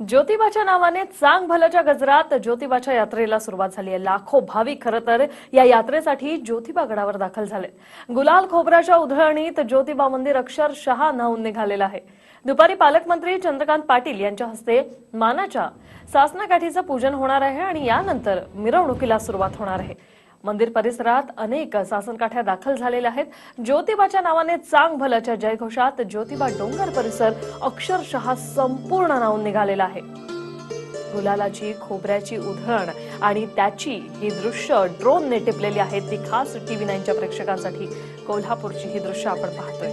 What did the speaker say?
ज्योतिबाच्या नावाने चांग भल्याच्या गजरात ज्योतिबाच्या यात्रेला सुरुवात झाली आहे. लाखो भाविक खरं तर या यात्रेसाठी ज्योतिबा गडावर दाखल झाले. गुलाल खोबराच्या उधळणीत ज्योतिबा मंदिर अक्षरशः न्हावून निघालेलं आहे. दुपारी पालकमंत्री चंद्रकांत पाटील यांच्या हस्ते मानाच्या सासनाकाठीचं पूजन होणार आहे आणि यानंतर मिरवणुकीला सुरुवात होणार आहे. मंदिर परिसरात अनेक सासनकाठ्या दाखल झालेल्या आहेत. ज्योतिबाच्या नावाने चांग भल्याच्या जयघोषात ज्योतिबा डोंगर परिसर अक्षरशः संपूर्ण नावून निघालेला आहे. गुलालाची खोबऱ्याची उधळण आणि त्याची ही दृश्य ड्रोनने टिपलेली आहेत ती खास टीव्ही नाईनच्या प्रेक्षकांसाठी. कोल्हापूरची ही दृश्य आपण पाहतोय.